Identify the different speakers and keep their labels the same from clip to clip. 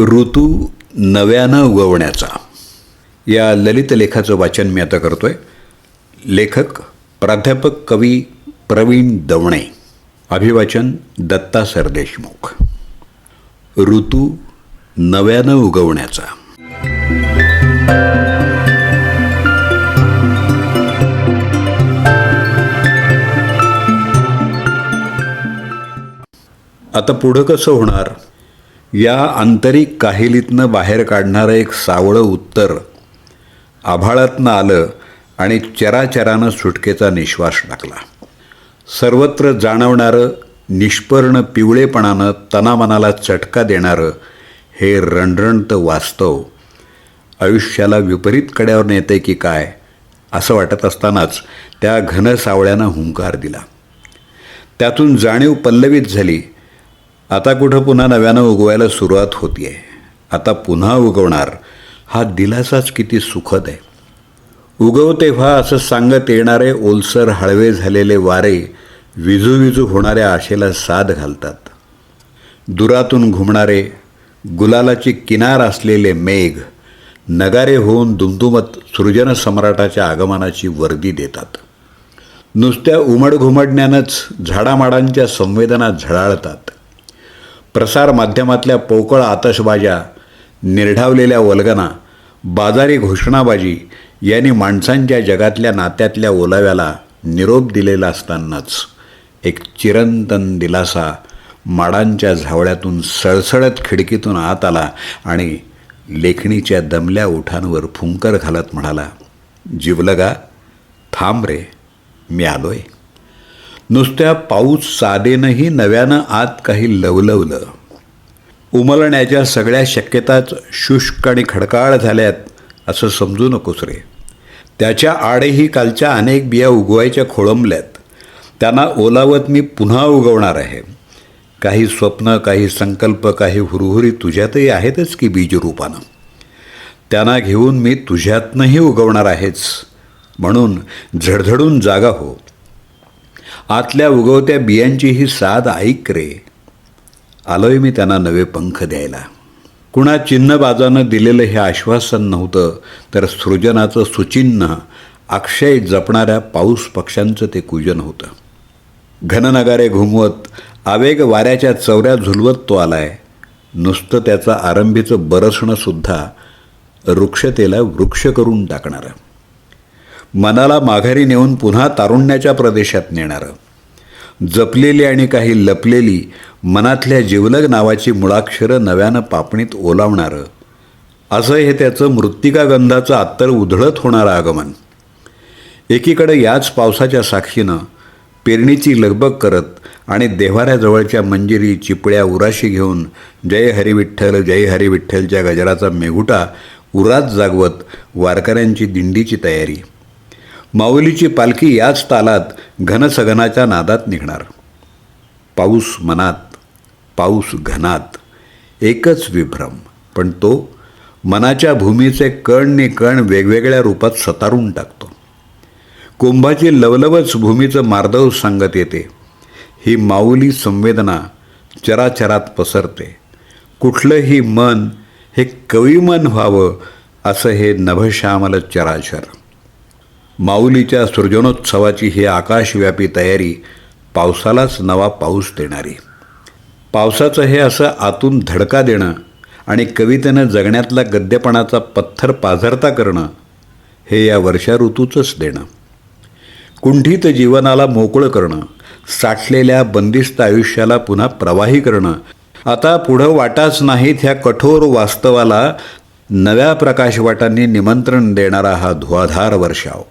Speaker 1: ऋतू नव्यानं उगवण्याचा. या ललित लेखाचं वाचन मी आता करतोय. लेखक प्राध्यापक कवी प्रवीण दवणे. अभिवाचन दत्ता सरदेशमुख. ऋतू नव्यानं उगवण्याचा. आता पुढं कसं होणार? या आंतरिक काहिलीतनं बाहेर काढणारं एक सावळं उत्तर आभाळातनं आलं आणि चराचरानं सुटकेचा निश्वास टाकला. सर्वत्र जाणवणारं निष्पर्ण पिवळेपणानं तनामनाला चटका देणारं हे रणरणतं वास्तव आयुष्याला विपरीत कड्यावर नेते की काय असं वाटत असतानाच त्या घनसावळ्यानं हुंकार दिला. त्यातून जाणीव पल्लवित झाली आता कुठं पुन्हा नव्यानं उगवायला सुरुवात होतीये. आता पुन्हा उगवणार हा दिलासाच किती सुखद आहे. उगव तेव्हा असं सांगत येणारे ओलसर हळवे झालेले वारे विजू विजू होणाऱ्या आशेला साद घालतात. दुरातून घुमणारे गुलालाची किनार असलेले मेघ नगारे होऊन दुमदुमत सृजन सम्राटाच्या आगमनाची वर्दी देतात. नुसत्या उमडघुमडण्यानंच झाडामाडांच्या संवेदना झळाळतात. प्रसार माध्यमातल्या पोकळ आतषबाज्या निर्ढावलेल्या वल्गना बाजारी घोषणाबाजी यांनी माणसांच्या जगातल्या नात्यातल्या ओलाव्याला निरोप दिलेला असतानाच एक चिरंतन दिलासा माडांच्या झावळ्यातून सळसळत खिडकीतून आत आला आणि लेखणीच्या दमल्या ओठांवर फुंकर घालत म्हणाला जिवलगा थांब रे मी आलोय. नुसत्या पाऊस साधेनंही नव्यानं आत काही लवलवलं. उमलण्याच्या सगळ्या शक्यताच शुष्क आणि खडकाळ झाल्यात असं समजू नकोस रे. त्याच्या आडेही कालच्या अनेक बिया उगवायच्या खोळंबल्यात. त्यांना ओलावत मी पुन्हा उगवणार आहे. काही स्वप्न काही संकल्प काही हुरहुरी तुझ्यातही आहेतच की बीजरूपानं. त्यांना घेऊन मी तुझ्यातनंही उगवणार आहेच. म्हणून झडझडून जागा हो. आतल्या उगवत्या बियांची ही साध ऐक रे. आलोय मी त्यांना नवे पंख द्यायला. कुणा चिन्हबाजानं दिलेलं हे आश्वासन नव्हतं तर सृजनाचं सुचिन्ह अक्षय जपणाऱ्या पाऊस पक्ष्यांचं ते कुजन होतं. घननगारे घुमवत आवेग वाऱ्याच्या चौऱ्या झुलवत तो आलाय. नुसतं त्याचं आरंभीचं बरसणंसुद्धा वृक्षतेला वृक्ष करून टाकणारं. मनाला माघारी नेऊन पुन्हा तारुण्याच्या प्रदेशात नेणारं. जपलेली आणि काही लपलेली मनातल्या जिवलग नावाची मुळाक्षरं नव्यानं पापणीत ओलावणारं. असं हे त्याचं मृत्तिकागंधाचं अत्तर उधळत होणारं आगमन. एकीकडं याच पावसाच्या साक्षीनं पेरणीची लगबग करत आणि देव्हाऱ्याजवळच्या मंजिरी चिपळ्या उराशी घेऊन जय हरी विठ्ठल जय हरी विठ्ठलच्या गजराचा मेघुटा उरात जागवत वारकऱ्यांची दिंडीची तयारी. माऊलीची पालखी याच तालात घनसगनाच्या नादात निघणार. पाऊस मनात पाऊस घनात एकच विभ्रम. पण तो मनाच्या भूमीचे कण नि कण वेगवेगळ्या रूपात सतारून टाकतो. कुंभाची लवलवच भूमीचं मार्दव सांगत येते. ही माऊली संवेदना चराचरात पसरते. कुठलंही मन हे कविमन व्हावं असं हे नभश्यामल चराचर. माऊलीच्या सृजनोत्सवाची ही आकाशव्यापी तयारी पावसालाच नवा पाऊस देणारी. पावसाचं हे असं आतून धडका देणं आणि कवितेनं जगण्यातला गद्यपणाचा पत्थर पाझरता करणं हे या वर्षा ऋतूचंच देणं. कुंठित जीवनाला मोकळं करणं साठलेल्या बंदिस्त आयुष्याला पुन्हा प्रवाही करणं. आता पुढं वाटाच नाहीत ह्या कठोर वास्तवाला नव्या प्रकाशवाटांनी निमंत्रण देणारा हा धुवाधार वर्षाव.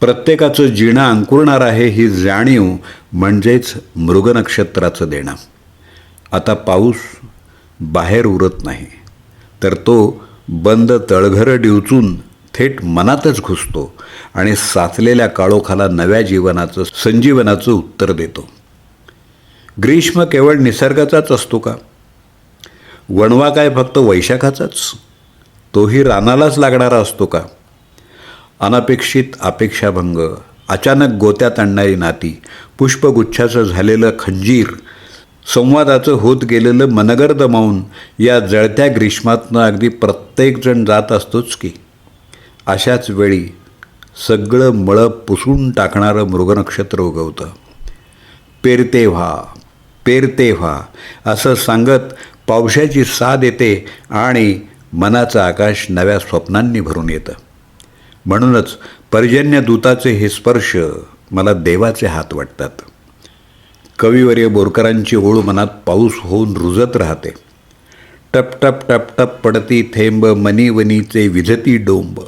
Speaker 1: प्रत्येकाचं जिणं अंकुरणार आहे ही जाणीव म्हणजेच मृगनक्षत्राचं देणं. आता पाऊस बाहेर उरत नाही तर तो बंद तळघरं डिवचून थेट मनातच घुसतो आणि साचलेल्या काळोखाला नव्या जीवनाचं संजीवनाचं उत्तर देतो. ग्रीष्म केवळ निसर्गाचाच असतो का? वणवा काय फक्त वैशाखाचाच? तोही रानालाच लागणारा असतो का? अनपेक्षित अपेक्षाभंग अचानक गोत्यात आणणारी नाती पुष्पगुच्छाचं झालेलं खंजीर संवादाचं होत गेलेलं मनगर्द मौन या जळत्या ग्रीष्मातनं अगदी प्रत्येकजण जात असतोच की. अशाच वेळी सगळं मळं पुसून टाकणारं मृगनक्षत्र उगवतं. पेरते व्हा पेरते व्हा असं सांगत पावसाची साथ येते आणि मनाचं आकाश नव्या स्वप्नांनी भरून येतं. म्हणूनच पर्जन्य दूताचे हे स्पर्श मला देवाचे हात वाटतात. कविवर्य बोरकरांची ओळ मनात पाऊस होऊन रुजत राहते. टप टप टप टप पडती थेंब मनीवनीचे विझती डोंब.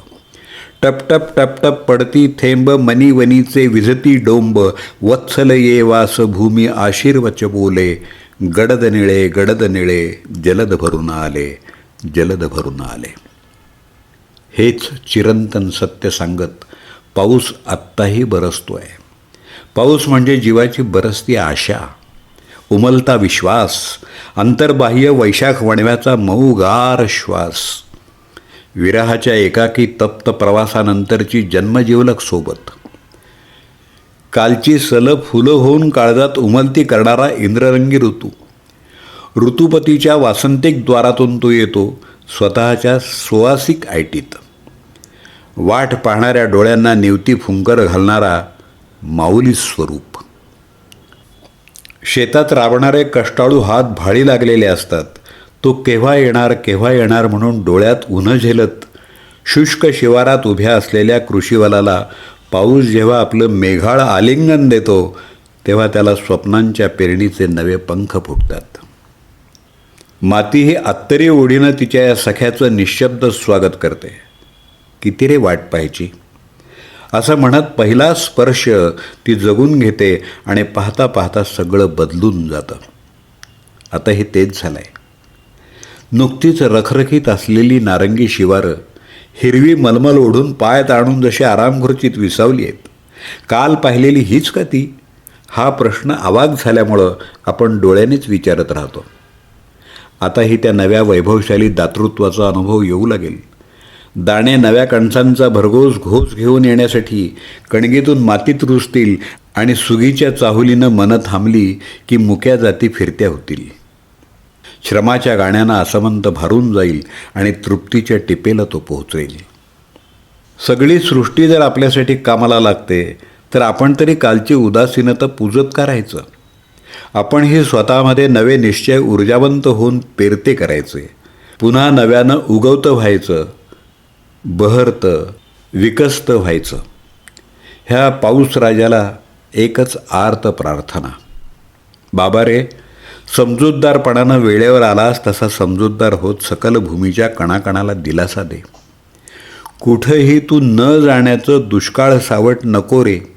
Speaker 1: टप टप टप टप पडती थेंब मनीवनीचे विझती डोंब. वत्सल ये वास भूमी आशीर्वच बोले. गडद निळे गडद निळे जलद भरून आले जलद भरून आले. हेच चिरंतन सत्य सांगत पाऊस आत्ताही बरसतो आहे पाऊस म्हणजे जीवाची बरसती आशा उमलता विश्वास अंतर्बाह्य वैशाख वणव्याचा मऊगार श्वास. विरहाच्या एकाकी तप्त प्रवासानंतरची जन्मजीवलक सोबत. कालची सलग फुलं होऊन काळजात उमलती करणारा इंद्ररंगी ऋतू. ऋतुपतीच्या वासंतिक द्वारातून तो येतो स्वतःच्या सुवासिक आयटीत. वाट पाहणाऱ्या डोळ्यांना निवती फुंकर घालणारा माऊली स्वरूप. शेतात राबणारे कष्टाळू हात भाळी लागलेले असतात. तो केव्हा येणार केव्हा येणार म्हणून डोळ्यात उन्ह झेलत. शुष्क शिवारात उभ्या असलेल्या कृषीवालाला पाऊस जेव्हा आपलं मेघाळ आलिंगन देतो तेव्हा त्याला स्वप्नांच्या पेरणीचे नवे पंख फुटतात. माती ही अत्तरी ओढीनं तिच्या या सख्याचं निशब्द स्वागत करते. किती रे वाट पाहायची? असं म्हणत पहिला स्पर्श ती जगून घेते आणि पाहता पाहता सगळं बदलून जातं. आता हे तेच झालं आहे नुकतीच रखरखीत असलेली नारंगी शिवारं हिरवी मलमल ओढून पायात आणून जशी आरामखुर्चीत विसावली आहेत. काल पाहिलेली हीच का ती? हा प्रश्न अवाग झाल्यामुळं आपण डोळ्यानेच विचारत राहतो. आताही त्या नव्या वैभवशाली दातृत्वाचा अनुभव येऊ लागेल. दाणे नव्या कणसांचा भरघोस घोस घेऊन येण्यासाठी कणगीतून मातीत रुजतील आणि सुगीच्या चाहुलीनं मनं थांबली की मुक्या जाती फिरत्या होतील. श्रमाच्या गाण्यानं असमंत भारून जाईल आणि तृप्तीच्या टिपेला तो पोहोचेल. सगळी सृष्टी जर आपल्यासाठी कामाला लागते तर आपण तरी कालची उदासीनता पूजत का राहायचं. आपण ही स्वतःमध्ये नवे निश्चय ऊर्जावंत होऊन पेरते करायचे पुन्हा नव्यानं उगवतं व्हायचं बहरतं विकस्त व्हायचं. ह्या पाऊस राजाला एकच आर्त प्रार्थना. बाबा रे समजूतदारपणानं वेळेवर आलास तसा समजूतदार होत सकल भूमीच्या कणाकणाला दिलासा दे. कुठंही तू न जाण्याचं दुष्काळ सावट नको रे.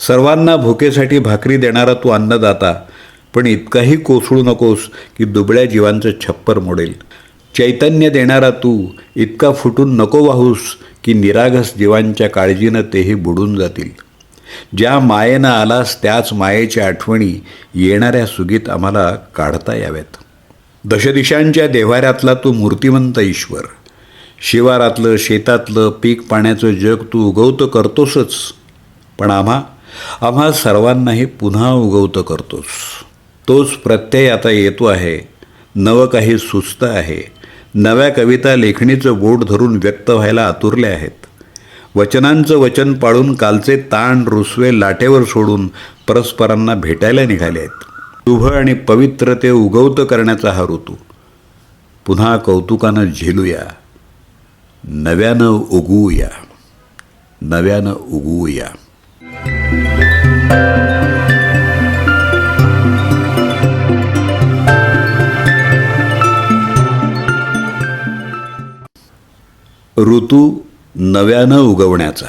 Speaker 1: सर्वांना भुकेसाठी भाकरी देणारा तू अन्नदाता. पण इतकाही कोसळू नकोस की दुबळ्या जीवांचं छप्पर मोडेल. चैतन्य देणारा तू इतका फुटून नको वाहूस की निरागस जीवांच्या काळजीनं तेही बुडून जातील. ज्या मायेनं आलास त्याच मायेच्या आठवणी येणाऱ्या सुगीत आम्हाला काढता याव्यात. दशदिशांच्या देव्हाऱ्यातला तू मूर्तिमंत ईश्वर. शिवारातलं शेतातलं पीक पाण्याचं जग तू उगवतं करतोसच. पण आम्हा आम्हा सर्वांनाही पुन्हा उगवतं करतोस. तोच प्रत्यय आता येतो आहे. नवं काही सुस्त आहे. नव्या कविता लेखणीचं बोट धरून व्यक्त व्हायला आतुरले आहेत. वचनांचं वचन पाळून कालचे ताण रुसवे लाटेवर सोडून परस्परांना भेटायला निघाले आहेत. शुभ आणि पवित्र ते उगवतं करण्याचा हा ऋतू. पुन्हा कौतुकानं झेलूया. नव्यानं उगवूया. नव्यानं उगवूया. ऋतू नव्यानं उगवण्याचा.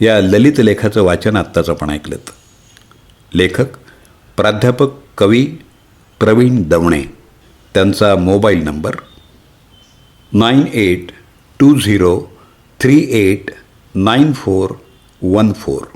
Speaker 1: या ललित लेखाचं वाचन आत्ताच आपण ऐकलं लेखक प्राध्यापक कवी प्रवीण दवणे. त्यांचा mobile number nine eight two zero three eight nine four one four.